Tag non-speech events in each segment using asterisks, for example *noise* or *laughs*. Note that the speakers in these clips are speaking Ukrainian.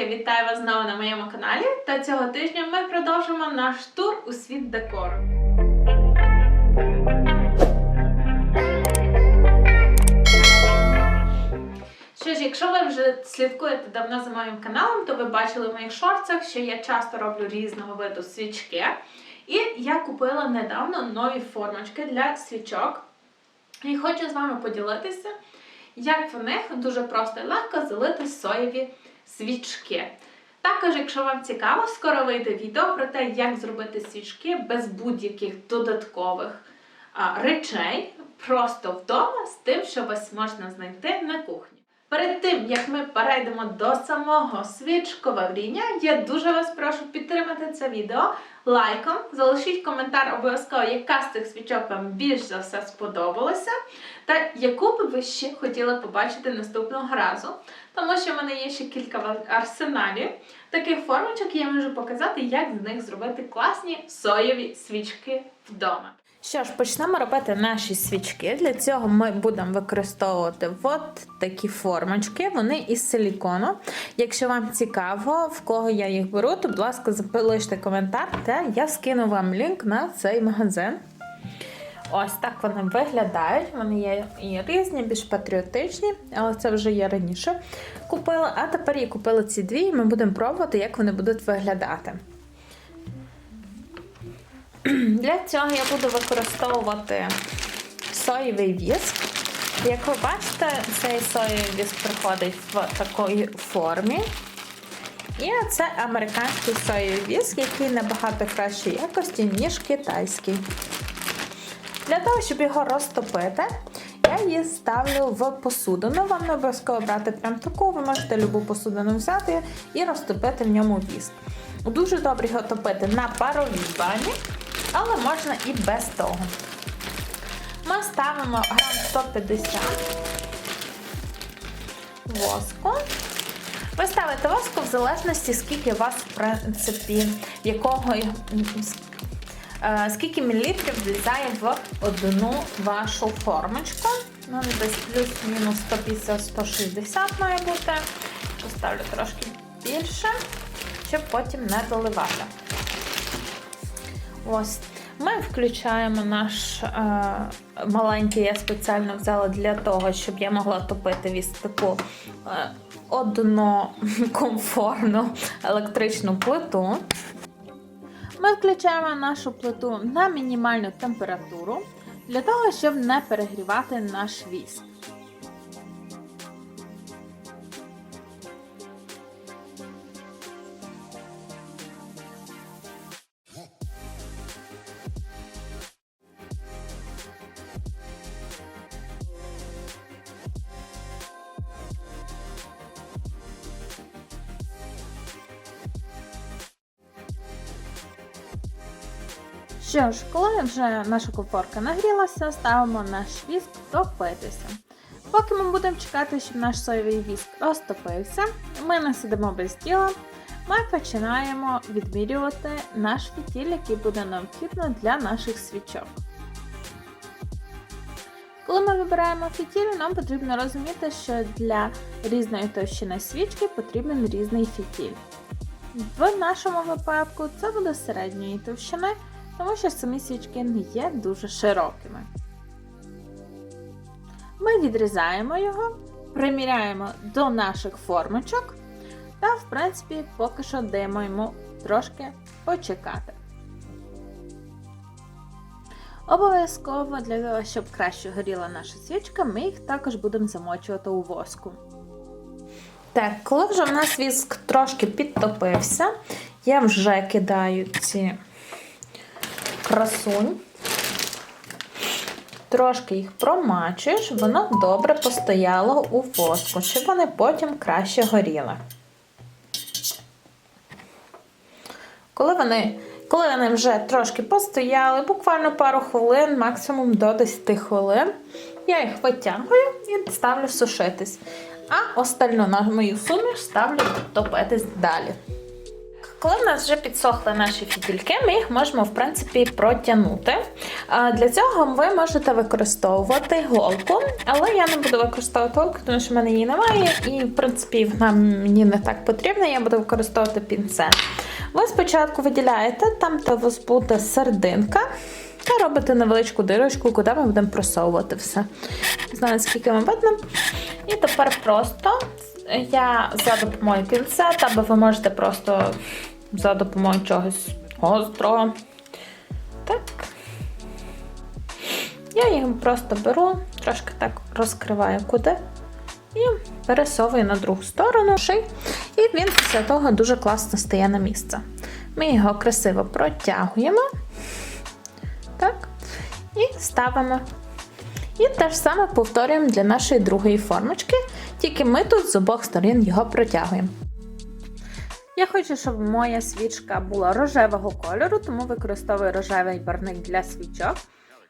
Дівчатки, вітаю вас знову на моєму каналі. Та цього тижня ми продовжимо наш тур у світ декору. Що ж, якщо ви вже слідкуєте давно за моїм каналом, то ви бачили в моїх шорцах, що я часто роблю різного виду свічки. І я купила недавно нові формочки для свічок. І хочу з вами поділитися, як в них дуже просто і легко залити соєві свічки. Також, якщо вам цікаво, скоро вийде відео про те, як зробити свічки без будь-яких додаткових речей, просто вдома з тим, що вас можна знайти на кухні. Перед тим, як ми перейдемо до самого свічковаріння, я дуже вас прошу підтримати це відео лайком. Залишіть коментар обов'язково, яка з цих свічок вам більш за все сподобалася, та яку би ви ще хотіли побачити наступного разу. Тому що в мене є ще кілька арсеналів таких формочок, і я можу показати, як з них зробити класні соєві свічки вдома. Що ж, почнемо робити наші свічки. Для цього ми будемо використовувати от такі формочки. Вони із силікону. Якщо вам цікаво, в кого я їх беру, то, будь ласка, залиште коментар, та я скину вам лінк на цей магазин. Ось так вони виглядають. Вони є і різні, більш патріотичні, але це вже я раніше купила. А тепер я купила ці дві, і ми будемо пробувати, як вони будуть виглядати. *clears throat* Для цього я буду використовувати соєвий віск. Як ви бачите, цей соєвий віск приходить в такій формі. І це американський соєвий віск, який набагато кращої якості, ніж китайський. Для того, щоб його розтопити, я її ставлю в посудину. Вам не обов'язково брати прям таку, ви можете любу посудину взяти і розтопити в ньому віск. Дуже добре його топити на паровій бані, але можна і без того. Ми ставимо грам 150 воску. Ви ставите воску в залежності, скільки у вас, в принципі, якого Е, скільки мілілітрів влізає в одну вашу формочку. Ну, десь плюс-мінус 150-160 має бути. Поставлю трошки більше, щоб потім не доливати. Ось. Ми включаємо наш е, маленький, я спеціально взяла для того, щоб я могла топити віз таку е, однокомфортну *laughs* електричну плиту. Ми включаємо нашу плиту на мінімальну температуру для того, щоб не перегрівати наш віск. Що ж, коли вже наша комфорка нагрілася, ставимо наш віск топитися. Поки ми будемо чекати, щоб наш соєвий віск розтопився, ми не сидимо без діла, ми починаємо відмірювати наш фітіль, який буде необхідно для наших свічок. Коли ми вибираємо фітіль, нам потрібно розуміти, що для різної товщини свічки потрібен різний фітіль. В нашому випадку це буде середньої товщини тому що самі свічки не є дуже широкими. Ми відрізаємо його, приміряємо до наших формочок та, в принципі, поки що даємо йому трошки почекати. Обов'язково для того, щоб краще горіла наша свічка, ми їх також будемо замочувати у воску. Так, коли вже в нас віск трошки підтопився, я вже кидаю ці красунь. Трошки їх промачую, щоб воно добре постояло у воску, щоб вони потім краще горіли. Коли вони коли вони вже трошки постояли, буквально пару хвилин, максимум до 10 хвилин, я їх витягую і ставлю сушитись. А остальну на мою суміш ставлю топитись далі. Коли в нас вже підсохли наші фітільки, ми їх можемо в принципі протягнути. Для цього ви можете використовувати голку, але я не буду використовувати голку, тому що в мене її немає, і в принципі вона мені не так потрібна. Я буду використовувати пінцет. Ви спочатку виділяєте там, де у вас буде серединка. Та робите невеличку дирочку, куди ми будемо просовувати все. Знаю, скільки вам видно. І тепер просто я за допомогою пінцета, або ви можете просто за допомогою чогось гострого. Так. Я їх просто беру, трошки так розкриваю куди і пересовую на другу сторону ший. І він після того дуже класно стає на місце. Ми його красиво протягуємо. Так. І ставимо. І те ж саме повторюємо для нашої другої формочки, тільки ми тут з обох сторін його протягуємо. Я хочу, щоб моя свічка була рожевого кольору, тому використовую рожевий барник для свічок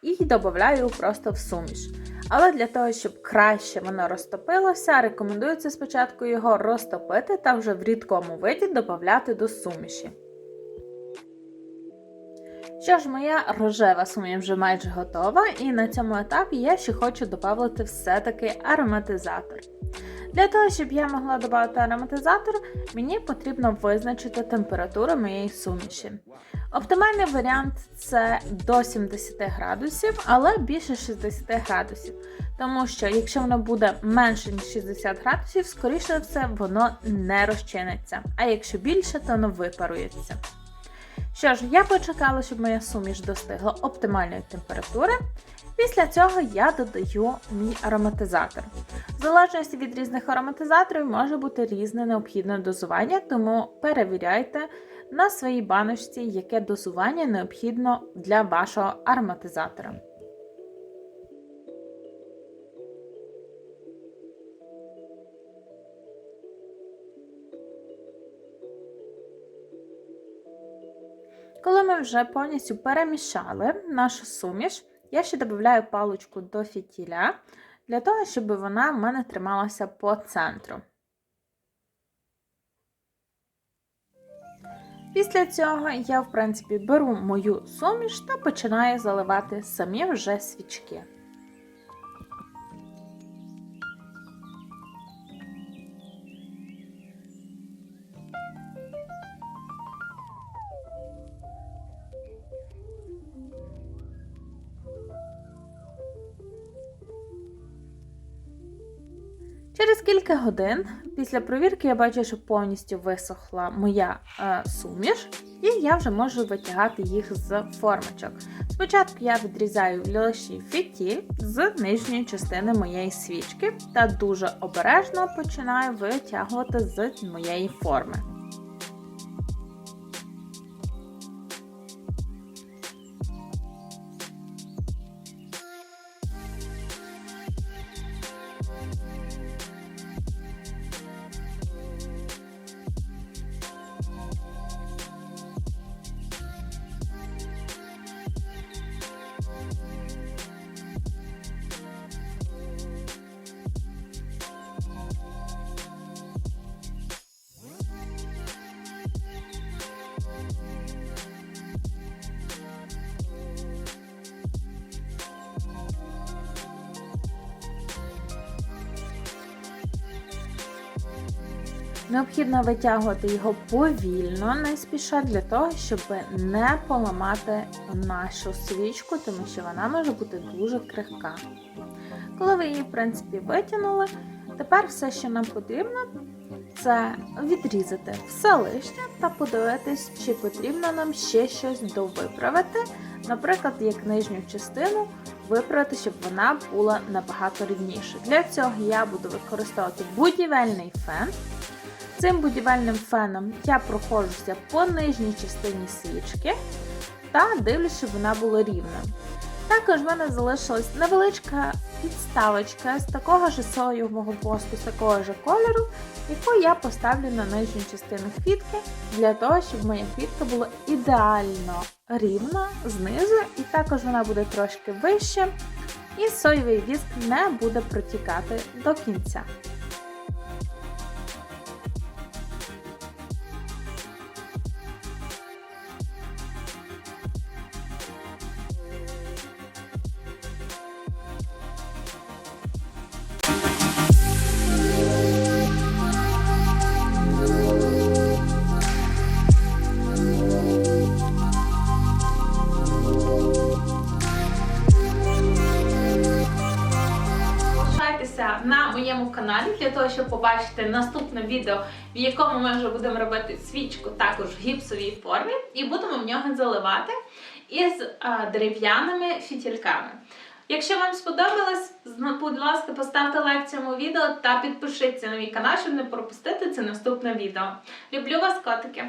і додаю просто в суміш. Але для того, щоб краще воно розтопилося, рекомендується спочатку його розтопити та вже в рідкому виді додати до суміші. Що ж, моя рожева суміш вже майже готова, і на цьому етапі я ще хочу додати все-таки ароматизатор. Для того, щоб я могла додати ароматизатор, мені потрібно визначити температуру моєї суміші. Оптимальний варіант це до 70 градусів, але більше 60 градусів. Тому що якщо воно буде менше ніж 60 градусів, скоріше все воно не розчиниться. А якщо більше, то воно випарується. Що ж, я почекала, щоб моя суміш достигла оптимальної температури. Після цього я додаю мій ароматизатор. В залежності від різних ароматизаторів може бути різне необхідне дозування, тому перевіряйте на своїй баночці, яке дозування необхідно для вашого ароматизатора. Коли ми вже повністю перемішали нашу суміш, я ще додаю паличку до фітіля, для того, щоб вона в мене трималася по центру. Після цього я, в принципі, беру мою суміш та починаю заливати самі вже свічки. Через кілька годин після провірки я бачу, що повністю висохла моя е, суміш, і я вже можу витягати їх з формочок. Спочатку я відрізаю лише фітіль з нижньої частини моєї свічки та дуже обережно починаю витягувати з моєї форми. Необхідно витягувати його повільно, не спіша, для того, щоб не поламати нашу свічку, тому що вона може бути дуже крихка. Коли ви її, в принципі, витягнули, тепер все, що нам потрібно, це відрізати все лишнє та подивитись, чи потрібно нам ще щось довиправити. Наприклад, як нижню частину виправити, щоб вона була набагато рівніша. Для цього я буду використовувати будівельний фен. Цим будівельним феном я проходжуся по нижній частині свічки та дивлюсь, щоб вона була рівна. Також в мене залишилась невеличка підставочка з такого ж соєвого воску, з такого ж кольору, яку я поставлю на нижню частину квітки, для того, щоб моя квітка була ідеально рівна знизу, і також вона буде трошки вища, і соєвий віск не буде протікати до кінця. Моєму каналі для того, щоб побачити наступне відео, в якому ми вже будемо робити свічку також в гіпсовій формі, і будемо в нього заливати із дерев'яними фітільками. Якщо вам сподобалось, будь ласка, поставте лайк цьому відео та підпишіться на мій канал, щоб не пропустити це наступне відео. Люблю вас, котики!